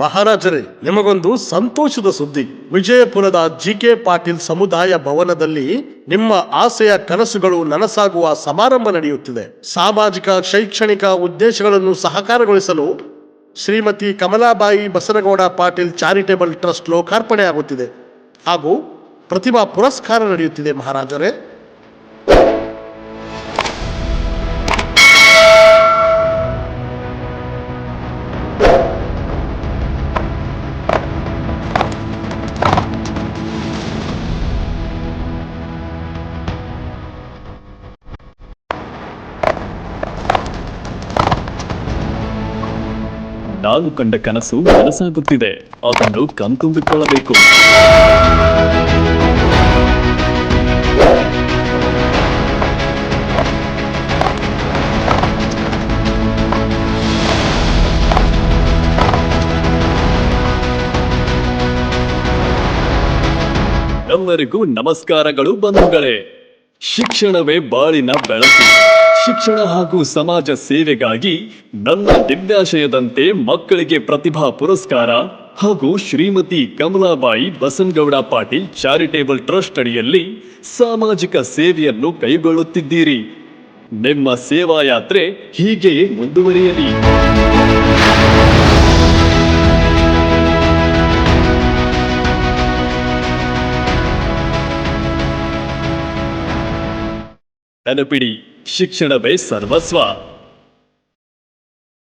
ಮಹಾರಾಜರೇ, ನಿಮಗೊಂದು ಸಂತೋಷದ ಸುದ್ದಿ. ವಿಜಯಪುರದ ಜಿ ಕೆ ಪಾಟೀಲ್ ಸಮುದಾಯ ಭವನದಲ್ಲಿ ನಿಮ್ಮ ಆಸೆಯ ಕನಸುಗಳು ನನಸಾಗುವ ಸಮಾರಂಭ ನಡೆಯುತ್ತಿದೆ. ಸಾಮಾಜಿಕ, ಶೈಕ್ಷಣಿಕ ಉದ್ದೇಶಗಳನ್ನು ಸಹಕಾರಗೊಳಿಸಲು ಶ್ರೀಮತಿ ಕಮಲಾಬಾಯಿ ಬಸನಗೌಡ ಪಾಟೀಲ್ ಚಾರಿಟೇಬಲ್ ಟ್ರಸ್ಟ್ ಲೋಕಾರ್ಪಣೆಯಾಗುತ್ತಿದೆ. ಹಾಗೂ ಪ್ರತಿಭಾ ಪುರಸ್ಕಾರ ನಡೆಯುತ್ತಿದೆ ಮಹಾರಾಜರೇ. ನಾನು ಕಂಡ ಕನಸು ನನಸಾಗುತ್ತಿದೆ. ಅದನ್ನು ಕಣ್ತುಂಬಿಕೊಳ್ಳಬೇಕು. ಎಲ್ಲರಿಗೂ ನಮಸ್ಕಾರಗಳು ಬಂಧುಗಳೇ. ಶಿಕ್ಷಣವೇ ಬಾಳಿನ ಬೆಳಕು. ಶಿಕ್ಷಣ ಹಾಗೂ ಸಮಾಜ ಸೇವೆಗಾಗಿ ನನ್ನ ದಿವ್ಯಾಶಯದಂತೆ ಮಕ್ಕಳಿಗೆ ಪ್ರತಿಭಾ ಪುರಸ್ಕಾರ ಹಾಗೂ ಶ್ರೀಮತಿ ಕಮಲಾಬಾಯಿ ಬಸನ್ಗೌಡ ಪಾಟೀಲ್ ಚಾರಿಟೇಬಲ್ ಟ್ರಸ್ಟ್ ಅಡಿಯಲ್ಲಿ ಸಾಮಾಜಿಕ ಸೇವೆಯನ್ನು ಕೈಗೊಳ್ಳುತ್ತಿದ್ದೀರಿ. ನಿಮ್ಮ ಸೇವಾ ಯಾತ್ರೆ ಹೀಗೆಯೇ ಮುಂದುವರಿಯಲಿ. ನೆನಪಿಡಿ ಶಿಕ್ಷಣವೇ ಸರ್ವಸ್ವ.